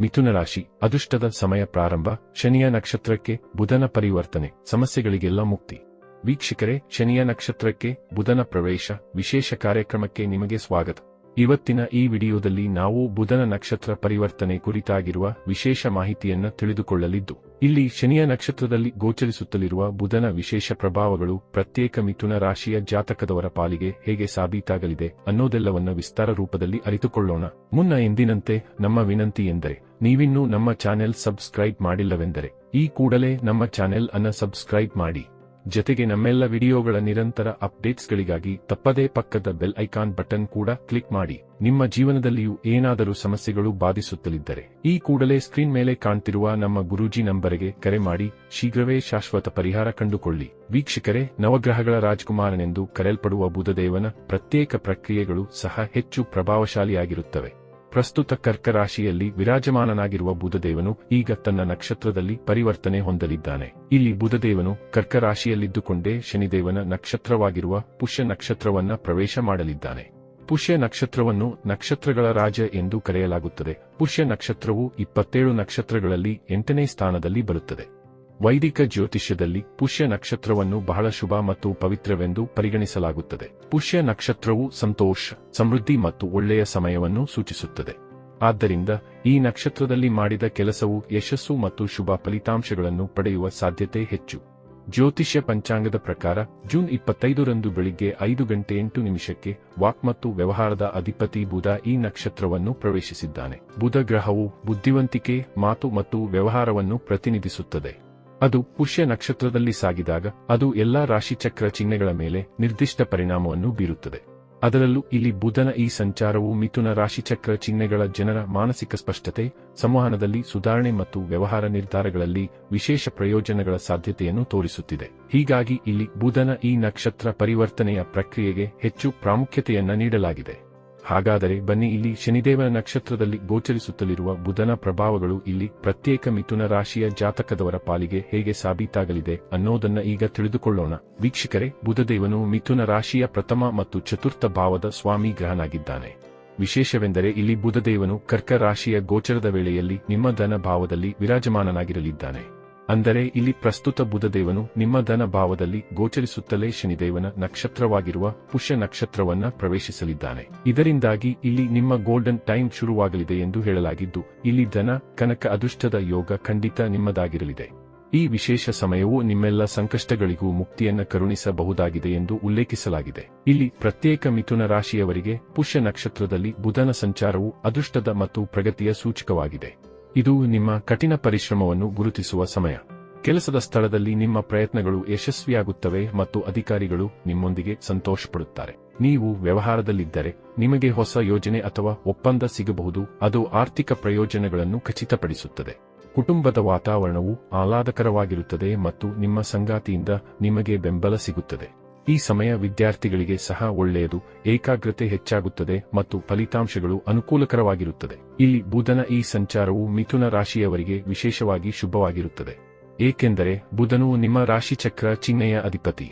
ಮಿಥುನ ರಾಶಿ, ಅದೃಷ್ಟದ ಸಮಯ ಪ್ರಾರಂಭ, ಶನಿಯ ನಕ್ಷತ್ರಕ್ಕೆ ಬುಧನ ಪರಿವರ್ತನೆ, ಸಮಸ್ಯೆಗಳಿಗೆಲ್ಲ ಮುಕ್ತಿ. ವೀಕ್ಷಕರೇ, ಶನಿಯ ನಕ್ಷತ್ರಕ್ಕೆ ಬುಧನ ಪ್ರವೇಶ, ವಿಶೇಷ ಕಾರ್ಯಕ್ರಮಕ್ಕೆ ನಿಮಗೆ ಸ್ವಾಗತ. ಇವತ್ತಿನ ಈ ವಿಡಿಯೋದಲ್ಲಿ ನಾವು ಬುಧನ ನಕ್ಷತ್ರ ಪರಿವರ್ತನೆ ಕುರಿತಾಗಿರುವ ವಿಶೇಷ ಮಾಹಿತಿಯನ್ನು ತಿಳಿದುಕೊಳ್ಳಲಿದ್ದು, ಇಲ್ಲಿ ಶನಿಯ ನಕ್ಷತ್ರದಲ್ಲಿ ಗೋಚರಿಸುತ್ತಲಿರುವ ಬುಧನ ವಿಶೇಷ ಪ್ರಭಾವಗಳು ಪ್ರತ್ಯೇಕ ಮಿಥುನ ರಾಶಿಯ ಜಾತಕದವರ ಪಾಲಿಗೆ ಹೇಗೆ ಸಾಬೀತಾಗಲಿದೆ ಅನ್ನೋದೆಲ್ಲವನ್ನ ವಿಸ್ತಾರ ರೂಪದಲ್ಲಿ ಅರಿತುಕೊಳ್ಳೋಣ. ಮುನ್ನ ಎಂದಿನಂತೆ ನಮ್ಮ ವಿನಂತಿ ಎಂದರೆ, ನೀವಿನ್ನೂ ನಮ್ಮ ಚಾನೆಲ್ ಸಬ್ಸ್ಕ್ರೈಬ್ ಮಾಡಿಲ್ಲವೆಂದರೆ, ಈ ಕೂಡಲೇ ನಮ್ಮ ಚಾನೆಲ್ ಅನ್ನು ಸಬ್ಸ್ಕ್ರೈಬ್ ಮಾಡಿ. ಜತೆಗೆ ನಮ್ಮೆಲ್ಲ ವಿಡಿಯೋಗಳ ನಿರಂತರ ಅಪ್ಡೇಟ್ಸ್ಗಳಿಗಾಗಿ ತಪ್ಪದೇ ಪಕ್ಕದ ಬೆಲ್ ಐಕಾನ್ ಬಟನ್ ಕೂಡ ಕ್ಲಿಕ್ ಮಾಡಿ. ನಿಮ್ಮ ಜೀವನದಲ್ಲಿಯೂ ಏನಾದರೂ ಸಮಸ್ಯೆಗಳು ಬಾಧಿಸುತ್ತಲಿದ್ದರೆ ಈ ಕೂಡಲೇ ಸ್ಕ್ರೀನ್ ಮೇಲೆ ಕಾಣ್ತಿರುವ ನಮ್ಮ ಗುರೂಜಿ ನಂಬರಿಗೆ ಕರೆ ಮಾಡಿ. ಶೀಘ್ರವೇ ಶಾಶ್ವತ ಪರಿಹಾರ ಕಂಡುಕೊಳ್ಳಿ. ವೀಕ್ಷಕರೇ, ನವಗ್ರಹಗಳ ರಾಜಕುಮಾರನೆಂದು ಕರೆಯಲ್ಪಡುವ ಬುಧದೇವನ ಪ್ರತ್ಯೇಕ ಪ್ರಕ್ರಿಯೆಗಳು ಸಹ ಹೆಚ್ಚು ಪ್ರಭಾವಶಾಲಿಯಾಗಿರುತ್ತವೆ. ಪ್ರಸ್ತುತ ಕರ್ಕ ರಾಶಿಯಲ್ಲಿ ವಿರಾಜಮಾನನಾಗಿರುವ ಬುಧದೇವನು ಈಗ ತನ್ನ ನಕ್ಷತ್ರದಲ್ಲಿ ಪರಿವರ್ತನೆ ಹೊಂದಲಿದ್ದಾನೆ. ಇಲ್ಲಿ ಬುಧದೇವನು ಕರ್ಕ ರಾಶಿಯಲ್ಲಿದ್ದುಕೊಂಡೇ ಶನಿದೇವನ ನಕ್ಷತ್ರವಾಗಿರುವ ಪುಷ್ಯ ನಕ್ಷತ್ರವನ್ನ ಪ್ರವೇಶ ಮಾಡಲಿದ್ದಾನೆ. ಪುಷ್ಯ ನಕ್ಷತ್ರವನ್ನು ನಕ್ಷತ್ರಗಳ ರಾಜ ಎಂದು ಕರೆಯಲಾಗುತ್ತದೆ. ಪುಷ್ಯ ನಕ್ಷತ್ರವು ಇಪ್ಪತ್ತೇಳು ನಕ್ಷತ್ರಗಳಲ್ಲಿ ಎಂಟನೇ ಸ್ಥಾನದಲ್ಲಿ ಬರುತ್ತದೆ. ವೈದಿಕ ಜ್ಯೋತಿಷ್ಯದಲ್ಲಿ ಪುಷ್ಯ ನಕ್ಷತ್ರವನ್ನು ಬಹಳ ಶುಭ ಮತ್ತು ಪವಿತ್ರವೆಂದು ಪರಿಗಣಿಸಲಾಗುತ್ತದೆ. ಪುಷ್ಯ ನಕ್ಷತ್ರವು ಸಂತೋಷ, ಸಮೃದ್ಧಿ ಮತ್ತು ಒಳ್ಳೆಯ ಸಮಯವನ್ನು ಸೂಚಿಸುತ್ತದೆ. ಆದ್ದರಿಂದ ಈ ನಕ್ಷತ್ರದಲ್ಲಿ ಮಾಡಿದ ಕೆಲಸವು ಯಶಸ್ಸು ಮತ್ತು ಶುಭ ಫಲಿತಾಂಶಗಳನ್ನು ಪಡೆಯುವ ಸಾಧ್ಯತೆ ಹೆಚ್ಚು. ಜ್ಯೋತಿಷ್ಯ ಪಂಚಾಂಗದ ಪ್ರಕಾರ ಜೂನ್ ಇಪ್ಪತ್ತೈದರಂದು ಬೆಳಿಗ್ಗೆ ಐದು ಗಂಟೆ ಎಂಟು ನಿಮಿಷಕ್ಕೆ ವಾಕ್ ಮತ್ತು ವ್ಯವಹಾರದ ಅಧಿಪತಿ ಬುಧ ಈ ನಕ್ಷತ್ರವನ್ನು ಪ್ರವೇಶಿಸಿದ್ದಾನೆ. ಬುಧ ಗ್ರಹವು ಬುದ್ಧಿವಂತಿಕೆ, ಮಾತು ಮತ್ತು ವ್ಯವಹಾರವನ್ನು ಪ್ರತಿನಿಧಿಸುತ್ತದೆ. ಅದು ಪುಷ್ಯ ನಕ್ಷತ್ರದಲ್ಲಿ ಸಾಗಿದಾಗ ಅದು ಎಲ್ಲಾ ರಾಶಿಚಕ್ರ ಚಿಹ್ನೆಗಳ ಮೇಲೆ ನಿರ್ದಿಷ್ಟ ಪರಿಣಾಮವನ್ನು ಬೀರುತ್ತದೆ. ಅದರಲ್ಲೂ ಇಲ್ಲಿ ಬುಧನ ಈ ಸಂಚಾರವು ಮಿಥುನ ರಾಶಿಚಕ್ರ ಚಿಹ್ನೆಗಳ ಜನರ ಮಾನಸಿಕ ಸ್ಪಷ್ಟತೆ, ಸಂವಹನದಲ್ಲಿ ಸುಧಾರಣೆ ಮತ್ತು ವ್ಯವಹಾರ ನಿರ್ಧಾರಗಳಲ್ಲಿ ವಿಶೇಷ ಪ್ರಯೋಜನಗಳ ಸಾಧ್ಯತೆಯನ್ನು ತೋರಿಸುತ್ತಿದೆ. ಹೀಗಾಗಿ ಇಲ್ಲಿ ಬುಧನ ಈ ನಕ್ಷತ್ರ ಪರಿವರ್ತನೆಯ ಪ್ರಕ್ರಿಯೆಗೆ ಹೆಚ್ಚು ಪ್ರಾಮುಖ್ಯತೆಯನ್ನ ನೀಡಲಾಗಿದೆ. ಹಾಗಾದರೆ ಬನ್ನಿ ಇಲ್ಲಿ ಶನಿದೇವನ ನಕ್ಷತ್ರದಲ್ಲಿ ಗೋಚರಿಸುತ್ತಲಿರುವ ಬುಧನ ಪ್ರಭಾವಗಳು ಇಲ್ಲಿ ಪ್ರತ್ಯೇಕ ಮಿಥುನ ರಾಶಿಯ ಜಾತಕದವರ ಪಾಲಿಗೆ ಹೇಗೆ ಸಾಬೀತಾಗಲಿದೆ ಅನ್ನೋದನ್ನ ಈಗ ತಿಳಿದುಕೊಳ್ಳೋಣ. ವೀಕ್ಷಕರೇ, ಬುಧದೇವನು ಮಿಥುನ ರಾಶಿಯ ಪ್ರಥಮ ಮತ್ತು ಚತುರ್ಥ ಭಾವದ ಸ್ವಾಮಿ ಗ್ರಹನಾಗಿದ್ದಾನೆ. ವಿಶೇಷವೆಂದರೆ ಇಲ್ಲಿ ಬುಧದೇವನು ಕರ್ಕ ರಾಶಿಯ ಗೋಚರದ ವೇಳೆಯಲ್ಲಿ ನಿಮ್ಮ ಧನ ಭಾವದಲ್ಲಿ ವಿರಾಜಮಾನನಾಗಿರಲಿದ್ದಾನೆ. ಅಂದರೆ ಇಲ್ಲಿ ಪ್ರಸ್ತುತ ಬುಧದೇವನು ನಿಮ್ಮ ಧನ ಭಾವದಲ್ಲಿ ಗೋಚರಿಸುತ್ತಲೇ ಶನಿದೇವನ ನಕ್ಷತ್ರವಾಗಿರುವ ಪುಷ್ಯ ನಕ್ಷತ್ರವನ್ನ ಪ್ರವೇಶಿಸಲಿದ್ದಾನೆ. ಇದರಿಂದಾಗಿ ಇಲ್ಲಿ ನಿಮ್ಮ ಗೋಲ್ಡನ್ ಟೈಮ್ ಶುರುವಾಗಲಿದೆ ಎಂದು ಹೇಳಲಾಗಿದ್ದು, ಇಲ್ಲಿ ಧನ, ಕನಕ ಅದೃಷ್ಟದ ಯೋಗ ಖಂಡಿತ ನಿಮ್ಮದಾಗಿರಲಿದೆ. ಈ ವಿಶೇಷ ಸಮಯವು ನಿಮ್ಮೆಲ್ಲ ಸಂಕಷ್ಟಗಳಿಗೂ ಮುಕ್ತಿಯನ್ನ ಕರುಣಿಸಬಹುದಾಗಿದೆ ಎಂದು ಉಲ್ಲೇಖಿಸಲಾಗಿದೆ. ಇಲ್ಲಿ ಪ್ರತ್ಯೇಕ ಮಿಥುನ ರಾಶಿಯವರಿಗೆ ಪುಷ್ಯ ನಕ್ಷತ್ರದಲ್ಲಿ ಬುಧನ ಸಂಚಾರವು ಅದೃಷ್ಟದ ಮತ್ತು ಪ್ರಗತಿಯ ಸೂಚಕವಾಗಿದೆ. ಇದು ನಿಮ್ಮ ಕಠಿಣ ಪರಿಶ್ರಮವನ್ನು ಗುರುತಿಸುವ ಸಮಯ. ಕೆಲಸದ ಸ್ಥಳದಲ್ಲಿ ನಿಮ್ಮ ಪ್ರಯತ್ನಗಳು ಯಶಸ್ವಿಯಾಗುತ್ತವೆ ಮತ್ತು ಅಧಿಕಾರಿಗಳು ನಿಮ್ಮೊಂದಿಗೆ ಸಂತೋಷಪಡುತ್ತಾರೆ. ನೀವು ವ್ಯವಹಾರದಲ್ಲಿದ್ದರೆ ನಿಮಗೆ ಹೊಸ ಯೋಜನೆ ಅಥವಾ ಒಪ್ಪಂದ ಸಿಗಬಹುದು, ಅದು ಆರ್ಥಿಕ ಪ್ರಯೋಜನಗಳನ್ನು ಖಚಿತಪಡಿಸುತ್ತದೆ. ಕುಟುಂಬದ ವಾತಾವರಣವು ಆಹ್ಲಾದಕರವಾಗಿರುತ್ತದೆ ಮತ್ತು ನಿಮ್ಮ ಸಂಗಾತಿಯಿಂದ ನಿಮಗೆ ಬೆಂಬಲ ಸಿಗುತ್ತದೆ. ಈ ಸಮಯ ವಿದ್ಯಾರ್ಥಿಗಳಿಗೆ ಸಹ ಒಳ್ಳೆಯದು, ಏಕಾಗ್ರತೆ ಹೆಚ್ಚಾಗುತ್ತದೆ ಮತ್ತು ಫಲಿತಾಂಶಗಳು ಅನುಕೂಲಕರವಾಗಿರುತ್ತದೆ. ಇಲ್ಲಿ ಬುಧನ ಈ ಸಂಚಾರವು ಮಿಥುನ ರಾಶಿಯವರಿಗೆ ವಿಶೇಷವಾಗಿ ಶುಭವಾಗಿರುತ್ತದೆ. ಏಕೆಂದರೆ ಬುಧನು ನಿಮ್ಮ ರಾಶಿಚಕ್ರ ಚಿಹ್ನೆಯ ಅಧಿಪತಿ.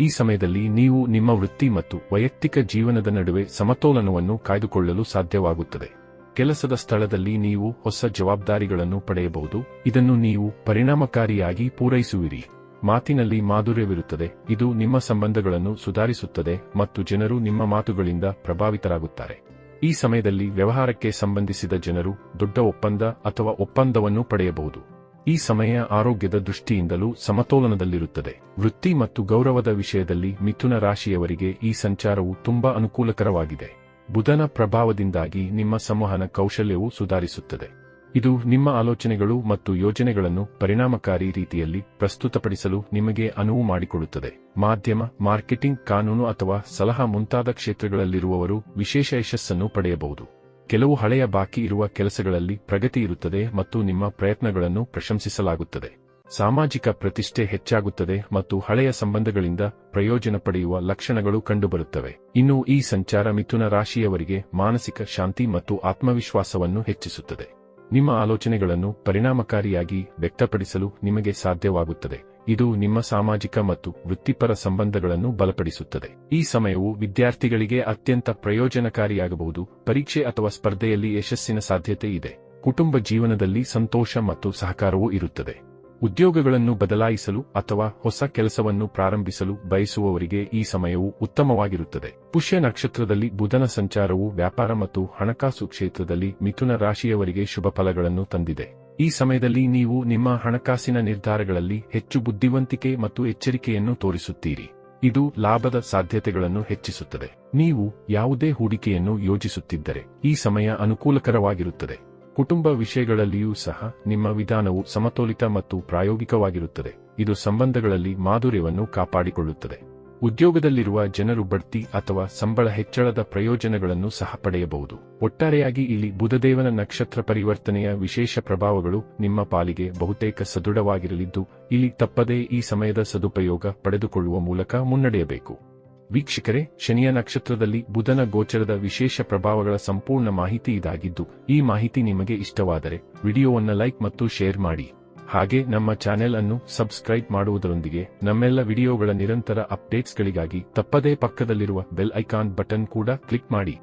ಈ ಸಮಯದಲ್ಲಿ ನೀವು ನಿಮ್ಮ ವೃತ್ತಿ ಮತ್ತು ವೈಯಕ್ತಿಕ ಜೀವನದ ನಡುವೆ ಸಮತೋಲನವನ್ನು ಕಾಯ್ದುಕೊಳ್ಳಲು ಸಾಧ್ಯವಾಗುತ್ತದೆ. ಕೆಲಸದ ಸ್ಥಳದಲ್ಲಿ ನೀವು ಹೊಸ ಜವಾಬ್ದಾರಿಗಳನ್ನು ಪಡೆಯಬಹುದು, ಇದನ್ನು ನೀವು ಪರಿಣಾಮಕಾರಿಯಾಗಿ ಪೂರೈಸುವಿರಿ. ಮಾತಿನಲ್ಲಿ ಮಾಧುರ್ಯವಿರುತ್ತದೆ. ಇದು ನಿಮ್ಮ ಸಂಬಂಧಗಳನ್ನು ಸುಧಾರಿಸುತ್ತದೆ ಮತ್ತು ಜನರು ನಿಮ್ಮ ಮಾತುಗಳಿಂದ ಪ್ರಭಾವಿತರಾಗುತ್ತಾರೆ. ಈ ಸಮಯದಲ್ಲಿ ವ್ಯವಹಾರಕ್ಕೆ ಸಂಬಂಧಿಸಿದ ಜನರು ದೊಡ್ಡ ಒಪ್ಪಂದ ಅಥವಾ ಒಪ್ಪಂದವನ್ನು ಪಡೆಯಬಹುದು. ಈ ಸಮಯ ಆರೋಗ್ಯದ ದೃಷ್ಟಿಯಿಂದಲೂ ಸಮತೋಲನದಲ್ಲಿರುತ್ತದೆ. ವೃತ್ತಿ ಮತ್ತು ಗೌರವದ ವಿಷಯದಲ್ಲಿ ಮಿಥುನ ರಾಶಿಯವರಿಗೆ ಈ ಸಂಚಾರವು ತುಂಬಾ ಅನುಕೂಲಕರವಾಗಿದೆ. ಬುಧನ ಪ್ರಭಾವದಿಂದಾಗಿ ನಿಮ್ಮ ಸಂವಹನ ಕೌಶಲ್ಯವು ಸುಧಾರಿಸುತ್ತದೆ. ಇದು ನಿಮ್ಮ ಆಲೋಚನೆಗಳು ಮತ್ತು ಯೋಜನೆಗಳನ್ನು ಪರಿಣಾಮಕಾರಿ ರೀತಿಯಲ್ಲಿ ಪ್ರಸ್ತುತಪಡಿಸಲು ನಿಮಗೆ ಅನುವು ಮಾಡಿಕೊಡುತ್ತದೆ. ಮಾಧ್ಯಮ, ಮಾರ್ಕೆಟಿಂಗ್ ಕಾನೂನು ಅಥವಾ ಸಲಹಾ ಮುಂತಾದ ಕ್ಷೇತ್ರಗಳಲ್ಲಿರುವವರು ವಿಶೇಷ ಯಶಸ್ಸನ್ನು ಪಡೆಯಬಹುದು. ಕೆಲವು ಹಳೆಯ ಬಾಕಿ ಇರುವ ಕೆಲಸಗಳಲ್ಲಿ ಪ್ರಗತಿ ಇರುತ್ತದೆ ಮತ್ತು ನಿಮ್ಮ ಪ್ರಯತ್ನಗಳನ್ನು ಪ್ರಶಂಸಿಸಲಾಗುತ್ತದೆ. ಸಾಮಾಜಿಕ ಪ್ರತಿಷ್ಠೆ ಹೆಚ್ಚಾಗುತ್ತದೆ ಮತ್ತು ಹಳೆಯ ಸಂಬಂಧಗಳಿಂದ ಪ್ರಯೋಜನ ಪಡೆಯುವ ಲಕ್ಷಣಗಳು ಕಂಡುಬರುತ್ತವೆ. ಇನ್ನು ಈ ಸಂಚಾರ ಮಿಥುನ ರಾಶಿಯವರಿಗೆ ಮಾನಸಿಕ ಶಾಂತಿ ಮತ್ತು ಆತ್ಮವಿಶ್ವಾಸವನ್ನು ಹೆಚ್ಚಿಸುತ್ತದೆ. ನಿಮ್ಮ ಆಲೋಚನೆಗಳನ್ನು ಪರಿಣಾಮಕಾರಿಯಾಗಿ ವ್ಯಕ್ತಪಡಿಸಲು ನಿಮಗೆ ಸಾಧ್ಯವಾಗುತ್ತದೆ. ಇದು ನಿಮ್ಮ ಸಾಮಾಜಿಕ ಮತ್ತು ವೃತ್ತಿಪರ ಸಂಬಂಧಗಳನ್ನು ಬಲಪಡಿಸುತ್ತದೆ. ಈ ಸಮಯವು ವಿದ್ಯಾರ್ಥಿಗಳಿಗೆ ಅತ್ಯಂತ ಪ್ರಯೋಜನಕಾರಿಯಾಗಬಹುದು. ಪರೀಕ್ಷೆ ಅಥವಾ ಸ್ಪರ್ಧೆಯಲ್ಲಿ ಯಶಸ್ಸಿನ ಸಾಧ್ಯತೆ ಇದೆ. ಕುಟುಂಬ ಜೀವನದಲ್ಲಿ ಸಂತೋಷ ಮತ್ತು ಸಹಕಾರವೂ ಇರುತ್ತದೆ. ಉದ್ಯೋಗಗಳನ್ನು ಬದಲಾಯಿಸಲು ಅಥವಾ ಹೊಸ ಕೆಲಸವನ್ನು ಪ್ರಾರಂಭಿಸಲು ಬಯಸುವವರಿಗೆ ಈ ಸಮಯವು ಉತ್ತಮವಾಗಿರುತ್ತದೆ. ಪುಷ್ಯ ನಕ್ಷತ್ರದಲ್ಲಿ ಬುಧನ ಸಂಚಾರವು ವ್ಯಾಪಾರ ಮತ್ತು ಹಣಕಾಸು ಕ್ಷೇತ್ರದಲ್ಲಿ ಮಿಥುನ ರಾಶಿಯವರಿಗೆ ಶುಭ ಫಲಗಳನ್ನು ತಂದಿದೆ. ಈ ಸಮಯದಲ್ಲಿ ನೀವು ನಿಮ್ಮ ಹಣಕಾಸಿನ ನಿರ್ಧಾರಗಳಲ್ಲಿ ಹೆಚ್ಚು ಬುದ್ಧಿವಂತಿಕೆ ಮತ್ತು ಎಚ್ಚರಿಕೆಯನ್ನು ತೋರಿಸುತ್ತೀರಿ. ಇದು ಲಾಭದ ಸಾಧ್ಯತೆಗಳನ್ನು ಹೆಚ್ಚಿಸುತ್ತದೆ. ನೀವು ಯಾವುದೇ ಹೂಡಿಕೆಯನ್ನು ಯೋಜಿಸುತ್ತಿದ್ದರೆ ಈ ಸಮಯ ಅನುಕೂಲಕರವಾಗಿರುತ್ತದೆ. ಕುಟುಂಬ ವಿಷಯಗಳಲ್ಲಿಯೂ ಸಹ ನಿಮ್ಮ ವಿಧಾನವು ಸಮತೋಲಿತ ಮತ್ತು ಪ್ರಾಯೋಗಿಕವಾಗಿರುತ್ತದೆ. ಇದು ಸಂಬಂಧಗಳಲ್ಲಿ ಮಾಧುರ್ಯವನ್ನು ಕಾಪಾಡಿಕೊಳ್ಳುತ್ತದೆ. ಉದ್ಯೋಗದಲ್ಲಿರುವ ಜನರು ಬಡ್ತಿ ಅಥವಾ ಸಂಬಳ ಹೆಚ್ಚಳದ ಪ್ರಯೋಜನಗಳನ್ನು ಸಹ ಪಡೆಯಬಹುದು. ಒಟ್ಟಾರೆಯಾಗಿ ಇಲ್ಲಿ ಬುಧದೇವನ ನಕ್ಷತ್ರ ಪರಿವರ್ತನೆಯ ವಿಶೇಷ ಪ್ರಭಾವಗಳು ನಿಮ್ಮ ಪಾಲಿಗೆ ಬಹುತೇಕ ಸದೃಢವಾಗಿರಲಿದ್ದು, ಇಲ್ಲಿ ತಪ್ಪದೇ ಈ ಸಮಯದ ಸದುಪಯೋಗ ಪಡೆದುಕೊಳ್ಳುವ ಮೂಲಕ ಮುನ್ನಡೆಯಬೇಕು. ವೀಕ್ಷಕರೇ, ಶನಿಯ ನಕ್ಷತ್ರದಲ್ಲಿ ಬುಧನ ಗೋಚರದ ವಿಶೇಷ ಪ್ರಭಾವಗಳ ಸಂಪೂರ್ಣ ಮಾಹಿತಿ ಇದಾಗಿದ್ದು, ಈ ಮಾಹಿತಿ ನಿಮಗೆ ಇಷ್ಟವಾದರೆ ವಿಡಿಯೋವನ್ನು ಲೈಕ್ ಮತ್ತು ಶೇರ್ ಮಾಡಿ. ಹಾಗೆ ನಮ್ಮ ಚಾನೆಲ್ ಅನ್ನು ಸಬ್ಸ್ಕ್ರೈಬ್ ಮಾಡುವುದರೊಂದಿಗೆ ನಮ್ಮೆಲ್ಲ ವಿಡಿಯೋಗಳ ನಿರಂತರ ಅಪ್ಡೇಟ್ಸ್ಗಳಿಗಾಗಿ ತಪ್ಪದೇ ಪಕ್ಕದಲ್ಲಿರುವ ಬೆಲ್ ಐಕಾನ್ ಬಟನ್ ಕೂಡ ಕ್ಲಿಕ್ ಮಾಡಿ.